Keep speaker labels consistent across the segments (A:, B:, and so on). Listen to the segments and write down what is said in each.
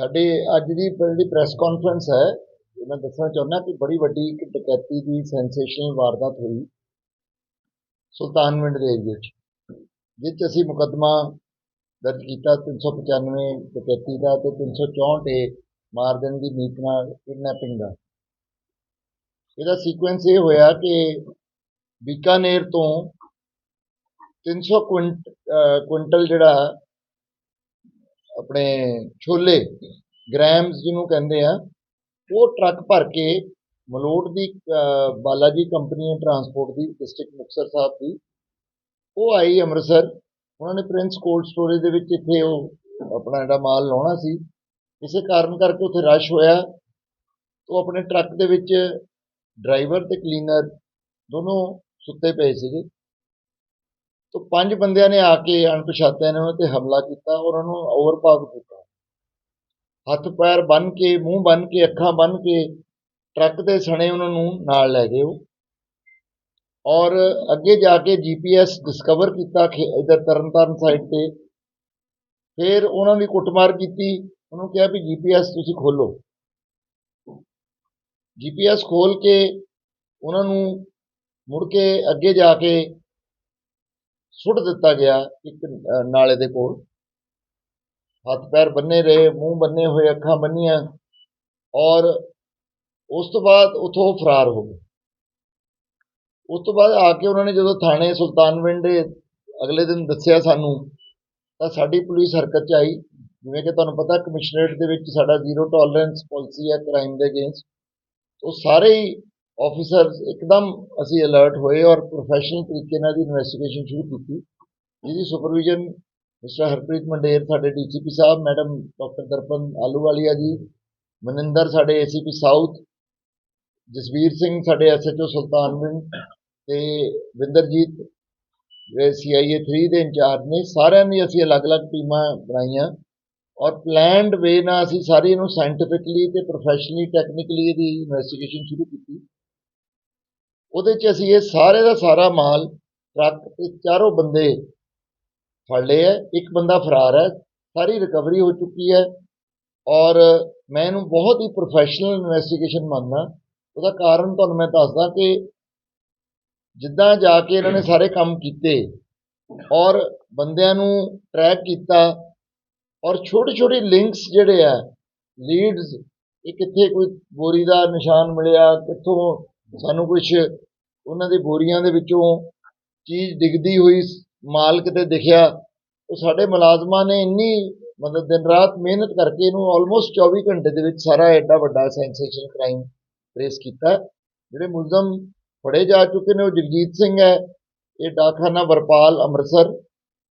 A: ਸਾਡੇ ਅੱਜ ਦੀ ਜਿਹੜੀ ਪ੍ਰੈਸ ਕਾਨਫਰੰਸ ਹੈ ਇਹ ਮੈਂ ਦੱਸਣਾ ਚਾਹੁੰਦਾ ਕਿ ਬੜੀ ਵੱਡੀ ਇੱਕ ਡਕੈਤੀ ਦੀ ਸੈਂਸੇਸ਼ਨਲ ਵਾਰਦਾਤ ਹੋਈ ਸੁਲਤਾਨਵਿੰਡ ਦੇ ਏਰੀਏ 'ਚ, ਜਿਸ 'ਚ ਅਸੀਂ ਮੁਕੱਦਮਾ ਦਰਜ ਕੀਤਾ 395 ਡਕੈਤੀ ਦਾ ਤੇ 364 ਏ ਮਾਰ ਦੇਣ ਦੀ ਨੀਤ ਨਾਲ ਕਿਡਨੈਪਿੰਗ ਦਾ। ਇਹਦਾ ਸੀਕੁਐਂਸ ਇਹ ਹੋਇਆ ਕਿ ਬੀਕਾਨੇਰ ਤੋਂ 300 ਕੁਇੰਟ ਕੁਇੰਟਲ ਜਿਹੜਾ ਆਪਣੇ ਛੋਲੇ ਗ੍ਰੈਮਸ ਜਿਹਨੂੰ ਕਹਿੰਦੇ ਆ, ਉਹ ਟਰੱਕ ਭਰ ਕੇ ਮਲੋਟ ਦੀ ਬਾਲਾਜੀ ਕੰਪਨੀ ਹੈ ਟਰਾਂਸਪੋਰਟ ਦੀ ਡਿਸਟ੍ਰਿਕਟ ਮੁਕਤਸਰ ਸਾਹਿਬ ਦੀ, ਉਹ ਆਈ ਅੰਮ੍ਰਿਤਸਰ। ਉਹਨਾਂ ਨੇ ਪ੍ਰਿੰਸ ਕੋਲਡ ਸਟੋਰੇਜ ਦੇ ਵਿੱਚ ਇੱਥੇ ਉਹ ਆਪਣਾ ਜਿਹੜਾ ਮਾਲ ਲਾਉਣਾ ਸੀ। ਇਸੇ ਕਾਰਨ ਕਰਕੇ ਉੱਥੇ ਰਸ਼ ਹੋਇਆ। ਉਹ ਆਪਣੇ ਟਰੱਕ ਦੇ ਵਿੱਚ ਡਰਾਈਵਰ ਤੇ ਕਲੀਨਰ ਦੋਨੋਂ ਸੁੱਤੇ ਪਏ ਸੀਗੇ। ਤੋਂ ਪੰਜ ਬੰਦਿਆਂ ਨੇ ਆ ਕੇ ਅਣਪਛਾਤਿਆਂ ਨੇ ਉਹਨਾਂ ਤੇ ਹਮਲਾ ਕੀਤਾ ਔਰ ਉਹਨਾਂ ਨੂੰ ਓਵਰਪਾਵਰ ਕੀਤਾ। ਹੱਥ ਪੈਰ ਬੰਨ ਕੇ, ਮੂੰਹ ਬੰਨ ਕੇ, ਅੱਖਾਂ ਬੰਨ ਕੇ ਟਰੱਕ ਦੇ ਸਣੇ ਉਹਨਾਂ ਨੂੰ ਨਾਲ ਲੈ ਗਏ ਉਹ। ਔਰ ਅੱਗੇ ਜਾ ਕੇ ਜੀਪੀਐਸ ਡਿਸਕਵਰ ਕੀਤਾ ਇਧਰ ਤਰਨਤਾਰਨ ਸਾਈਡ ਤੇ। ਫਿਰ ਉਹਨਾਂ ਦੀ ਕੁੱਟਮਾਰ ਕੀਤੀ, ਉਹਨੂੰ ਕਿਹਾ ਵੀ ਜੀਪੀਐਸ ਤੁਸੀਂ ਖੋਲੋ ਜੀਪੀਐਸ ਖੋਲ ਕੇ ਉਹਨਾਂ ਨੂੰ ਮੁੜ ਕੇ ਅੱਗੇ ਜਾ ਕੇ ਸੁੱਟ ਦਿੱਤਾ ਗਿਆ ਇੱਕ ਨਾਲੇ ਦੇ ਕੋਲ। ਹੱਥ ਪੈਰ ਬੰਨੇ ਰਹੇ, ਮੂੰਹ ਬੰਨੇ ਹੋਏ, ਅੱਖਾਂ ਬੰਨੀਆਂ ਔਰ ਉਸ ਤੋਂ ਬਾਅਦ ਉਥੋਂ ਉਹ ਫਰਾਰ ਹੋ ਗਏ। ਉਸ ਤੋਂ ਬਾਅਦ ਆ ਕੇ ਉਹਨਾਂ ਨੇ ਜਦੋਂ ਥਾਣੇ ਸੁਲਤਾਨਵਿੰਡ ਦੇ ਅਗਲੇ ਦਿਨ ਦੱਸਿਆ ਸਾਨੂੰ, ਤਾਂ ਸਾਡੀ ਪੁਲਿਸ ਹਰਕਤ 'ਚ ਆਈ। ਜਿਵੇਂ ਕਿ ਤੁਹਾਨੂੰ ਪਤਾ, ਕਮਿਸ਼ਨਰੇਟ ਦੇ ਵਿੱਚ ਸਾਡਾ ਜ਼ੀਰੋ ਟੋਲਰੈਂਸ ਪਾਲਿਸੀ ਹੈ ਕ੍ਰਾਈਮ ਦੇ ਅਗੇਂਸਟ ਉਹ ਸਾਰੇ ਹੀ ਆਫੀਸਰਸ ਇੱਕਦਮ ਅਸੀਂ ਅਲਰਟ ਹੋਏ ਔਰ ਪ੍ਰੋਫੈਸ਼ਨਲ ਤਰੀਕੇ ਨਾਲ ਦੀ ਇਨਵੈਸਟੀਗੇਸ਼ਨ ਸ਼ੁਰੂ ਕੀਤੀ। ਜਿਹਦੀ ਸੁਪਰਵਿਜ਼ਨ ਮਿਸਟਰ ਹਰਪ੍ਰੀਤ ਮੰਡੇਰ, ਸਾਡੇ DCP sahib madam doctor Darpan Ahluwalia ji, Maninder ਸਾਡੇ ਏਸੀਪੀ ਸਾਊਥ ਜਸਵੀਰ ਸਿੰਘ ਸਾਡੇ ਐਸਐਚਓ ਸੁਲਤਾਨਵਿੰਡ ਤੇ ਵਿੰਦਰਜੀਤ ਜਿਹੜੇ ਸੀਆਈਏ 3 ਦੇ ਇੰਚਾਰਜ ਨੇ, ਸਾਰਿਆਂ ਦੀ ਅਸੀਂ ਅਲੱਗ-ਅਲੱਗ ਟੀਮਾਂ ਬਣਾਈਆਂ ਔਰ ਪਲੈਨਡ ਵੇ ਨਾਲ ਅਸੀਂ ਸਾਰੀ ਇਹਨੂੰ ਸਾਇੰਟੀਫਿਕਲੀ ਤੇ ਪ੍ਰੋਫੈਸ਼ਨਲੀ ਟੈਕਨੀਕਲੀ ਇਹਦੀ ਇਨਵੈਸਟੀਗੇਸ਼ਨ ਸ਼ੁਰੂ ਕੀਤੀ। ਉਹਦੇ 'ਚ ਅਸੀਂ ਇਹ ਸਾਰੇ ਦਾ ਸਾਰਾ ਮਾਲ ਟਰੱਕ ਤੇ ਚਾਰੋਂ ਬੰਦੇ ਫੜ ਲਏ ਹੈ ਇੱਕ ਬੰਦਾ ਫਰਾਰ ਹੈ, ਸਾਰੀ ਰਿਕਵਰੀ ਹੋ ਚੁੱਕੀ ਹੈ ਔਰ ਮੈਂ ਇਹਨੂੰ ਬਹੁਤ ਹੀ ਪ੍ਰੋਫੈਸ਼ਨਲ ਇਨਵੈਸਟੀਗੇਸ਼ਨ ਮੰਨਦਾ। ਉਹਦਾ ਕਾਰਨ ਤੁਹਾਨੂੰ ਮੈਂ ਦੱਸਦਾ ਕਿ ਜਿੱਦਾਂ ਜਾ ਕੇ ਇਹਨਾਂ ਨੇ ਸਾਰੇ ਕੰਮ ਕੀਤੇ ਔਰ ਬੰਦਿਆਂ ਨੂੰ ਟਰੈਕ ਕੀਤਾ ਔਰ ਛੋਟੇ ਛੋਟੇ ਲਿੰਕਸ ਜਿਹੜੇ ਆ ਲੀਡਸ ਇਹ ਕਿੱਥੇ ਕੋਈ ਬੋਰੀ ਦਾ ਨਿਸ਼ਾਨ ਮਿਲਿਆ, ਕਿੱਥੋਂ ਸਾਨੂੰ ਕੁਝ ਉਹਨਾਂ ਦੇ ਬੋਰੀਆਂ ਦੇ ਵਿੱਚੋਂ ਚੀਜ਼ ਡਿੱਗਦੀ ਹੋਈ ਮਾਲ ਕਿਤੇ ਦਿਖਿਆ। ਉਹ ਸਾਡੇ ਮੁਲਾਜ਼ਮਾਂ ਨੇ ਇੰਨੀ ਮਤਲਬ ਦਿਨ ਰਾਤ ਮਿਹਨਤ ਕਰਕੇ ਇਹਨੂੰ ਆਲਮੋਸਟ 24 ਘੰਟੇ ਦੇ ਵਿੱਚ ਸਾਰਾ ਐਡਾ ਵੱਡਾ ਸੈਂਸੇਸ਼ਨ ਕ੍ਰਾਈਮ ਟ੍ਰੇਸ ਕੀਤਾ। ਜਿਹੜੇ ਮੁਲਜ਼ਮ ਫੜੇ ਜਾ ਚੁੱਕੇ ਨੇ ਉਹ ਜਗਜੀਤ ਸਿੰਘ ਹੈ, ਇਹ ਡਾਕਖਾਨਾ ਵਰਪਾਲ ਅੰਮ੍ਰਿਤਸਰ।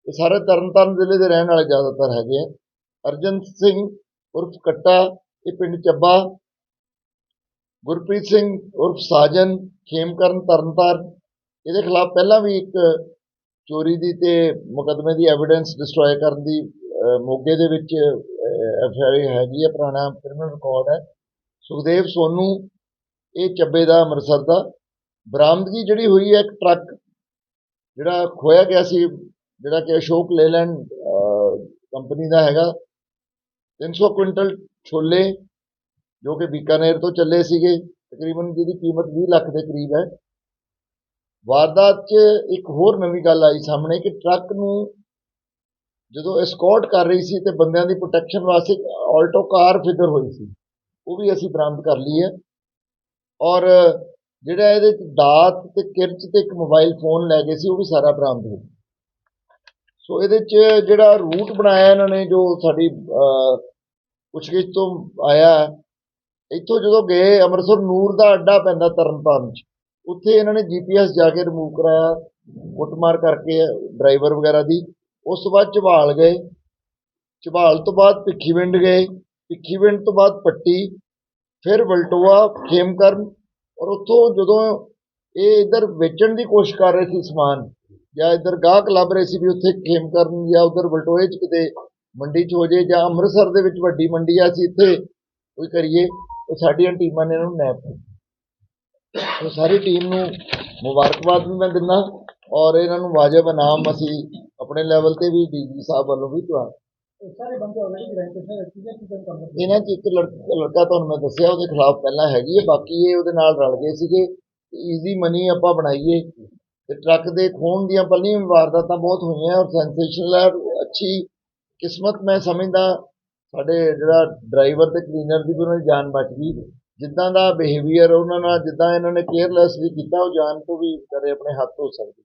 A: ਇਹ ਸਾਰੇ ਤਰਨਤਾਰਨ ਜ਼ਿਲ੍ਹੇ ਦੇ ਰਹਿਣ ਵਾਲੇ ਜ਼ਿਆਦਾਤਰ ਹੈਗੇ ਆ। ਅਰਜਨ ਸਿੰਘ ਉਰਫ ਕੱਟਾ, ਇਹ ਪਿੰਡ ਚੱਬਾ। ਗੁਰਪ੍ਰੀਤ ਸਿੰਘ ਉਰਫ ਸਾਜਨ, ਖੇਮਕਰਨ, ਤਰਨਤਾਰਨ। ਇਹਦੇ ਖਿਲਾਫ ਪਹਿਲਾਂ ਵੀ ਇੱਕ ਚੋਰੀ ਦੀ ਤੇ ਮੁਕੱਦਮੇ ਦੀ ਐਵੀਡੈਂਸ ਡਿਸਟਰੋਏ ਕਰਨ ਦੀ ਮੋਗੇ ਦੇ ਵਿੱਚ ਐਫ ਆਈ ਆਰ ਹੈਗੀ ਹੈ ਪੁਰਾਣਾ ਕ੍ਰਿਮੀਨਲ ਰਿਕਾਰਡ ਹੈ। ਸੁਖਦੇਵ ਸੋਨੂ, ਇਹ ਚੱਬੇ ਦਾ ਅੰਮ੍ਰਿਤਸਰ ਦਾ। ਬਰਾਮਦਗੀ ਜਿਹੜੀ ਹੋਈ ਹੈ ਇੱਕ ਟਰੱਕ, ਜਿਹੜਾ ਖੋਇਆ ਗਿਆ ਸੀ, ਜਿਹੜਾ ਕਿ ਅਸ਼ੋਕ ਲੇਲੈਂਡ ਕੰਪਨੀ ਦਾ ਹੈਗਾ। 300 ਕੁਇੰਟਲ ਛੋਲੇ ਜੋ ਕਿ ਬੀਕਾਨੇਰ ਤੋਂ ਚੱਲੇ ਸੀਗੇ, ਤਕਰੀਬਨ ਜਿਹਦੀ ਕੀਮਤ 20 ਲੱਖ ਦੇ ਕਰੀਬ ਹੈ। ਵਾਰਦਾਤ 'ਚ ਇੱਕ ਹੋਰ ਨਵੀਂ ਗੱਲ ਆਈ ਸਾਹਮਣੇ ਕਿ ਟਰੱਕ ਨੂੰ ਜਦੋਂ ਐਸਕੌਰਟ ਕਰ ਰਹੀ ਸੀ ਤੇ ਬੰਦਿਆਂ ਦੀ ਪ੍ਰੋਟੈਕਸ਼ਨ ਵਾਸਤੇ ਇੱਕ ਆਲਟੋ ਕਾਰ ਫਿਗਰ ਹੋਈ ਸੀ, ਉਹ ਵੀ ਅਸੀਂ ਬਰਾਮਦ ਕਰ ਲਈ ਹੈ। ਔਰ ਜਿਹੜਾ ਇਹਦੇ 'ਚ ਦਾਤ ਤੇ ਕਿਰਚ ਤੇ ਇੱਕ ਮੋਬਾਈਲ ਫੋਨ ਲੈ ਗਏ ਸੀ, ਉਹ ਵੀ ਸਾਰਾ ਬਰਾਮਦ ਹੋ ਗਿਆ। ਸੋ ਇਹਦੇ 'ਚ ਜਿਹੜਾ ਰੂਟ ਬਣਾਇਆ ਇਹਨਾਂ ਨੇ, ਜੋ ਸਾਡੀ ਪੁੱਛਗਿੱਛ ਤੋਂ ਆਇਆ ਇੱਥੋਂ ਜਦੋਂ ਗਏ, ਅੰਮ੍ਰਿਤਸਰ ਨੂਰ ਦਾ ਅੱਡਾ ਪੈਂਦਾ ਤਰਨਤਾਰਨ 'ਚ। ਉੱਥੇ ਇਹਨਾਂ ਨੇ ਜੀਪੀਐਸ ਜਾ ਕੇ ਰਿਮੂਵ ਕਰਾਇਆ, ਕੁੱਟਮਾਰ ਕਰਕੇ ਡਰਾਈਵਰ ਵਗੈਰਾ ਦੀ। ਉਸ ਤੋਂ ਬਾਅਦ ਝਬਾਲ ਗਏ। ਝਬਾਲ ਤੋਂ ਬਾਅਦ ਭਿੱਖੀਵਿੰਡ ਗਏ। ਭਿੱਖੀਵਿੰਡ ਤੋਂ ਬਾਅਦ ਪੱਟੀ, ਫਿਰ ਵਲਟੋਆ, ਖੇਮਕਰਨ। ਔਰ ਉੱਥੋਂ ਜਦੋਂ ਇਹ ਇੱਧਰ ਵੇਚਣ ਦੀ ਕੋਸ਼ਿਸ਼ ਕਰ ਰਹੇ ਸੀ ਸਮਾਨ, ਜਾਂ ਇੱਧਰ ਗਾਹਕ ਲੱਭ ਰਹੇ ਸੀ ਵੀ ਉੱਥੇ ਖੇਮਕਰਨ ਜਾਂ ਉੱਧਰ ਵਲਟੋਏ 'ਚ ਕਿਤੇ ਮੰਡੀ 'ਚ ਹੋ ਜੇ, ਜਾਂ ਅੰਮ੍ਰਿਤਸਰ ਦੇ ਵਿੱਚ ਵੱਡੀ ਮੰਡੀ ਆ, ਅਸੀਂ ਇੱਥੇ ਕੋਈ ਕਰੀਏ। ਉਹ ਸਾਡੀਆਂ ਟੀਮਾਂ ਨੇ ਇਹਨਾਂ ਨੈਪ ਉਹ ਸਾਰੀ ਟੀਮ ਨੂੰ ਮੁਬਾਰਕਬਾਦ ਵੀ ਮੈਂ ਦਿੰਦਾ ਔਰ ਇਹਨਾਂ ਨੂੰ ਵਾਜਬ ਇਨਾਮ ਅਸੀਂ ਆਪਣੇ ਲੈਵਲ ਤੇ ਵੀ ਡੀਜੀ ਸਾਹਿਬ ਵੱਲੋਂ ਵੀ ਦਵਾ
B: ਸਾਰੇ ਬੰਦੇ ਆਲਰੇਡੀ ਗ੍ਰੈਂਟਡ ਹੈ ਕਿਹਦੇ ਕੀ ਕੰਮ ਕਰਦੇ?
A: ਇਹਨਾਂ 'ਚ ਇੱਕ ਲੜਕਾ ਲੜਕਾ ਤੁਹਾਨੂੰ ਮੈਂ ਦੱਸਿਆ ਉਹਦੇ ਖਿਲਾਫ ਪਹਿਲਾਂ ਹੈਗੀ ਹੈ ਬਾਕੀ ਇਹ ਉਹਦੇ ਨਾਲ ਰਲ ਗਏ ਸੀਗੇ। ਈਜ਼ੀ ਮਨੀ ਆਪਾਂ ਬਣਾਈਏ ਤੇ ਟਰੱਕ ਦੇ ਖੋਣ ਦੀਆਂ ਪੱਲੀਆਂ ਵਾਰਦਾਤਾਂ ਬਹੁਤ ਹੋਈਆਂ ਔਰ ਸੈਂਸੇਸ਼ਨਲ ਹੈ ਅੱਛੀ ਕਿਸਮਤ ਮੈਂ ਸਮਝਦਾ ਸਾਡੇ ਜਿਹੜਾ ਡਰਾਈਵਰ ਅਤੇ ਕਲੀਨਰ ਦੀ ਵੀ ਉਹਨਾਂ ਦੀ ਜਾਨ ਬਚ ਗਈ। ਜਿੱਦਾਂ ਦਾ ਬਿਹੇਵੀਅਰ ਉਹਨਾਂ ਨਾਲ, ਜਿੱਦਾਂ ਇਹਨਾਂ ਨੇ ਕੇਅਰਲੈਸ ਵੀ ਕੀਤਾ, ਉਹ ਜਾਨ ਤੋਂ ਵੀ ਕਰੇ ਆਪਣੇ ਹੱਥ ਧੋ ਸਕਦੀ।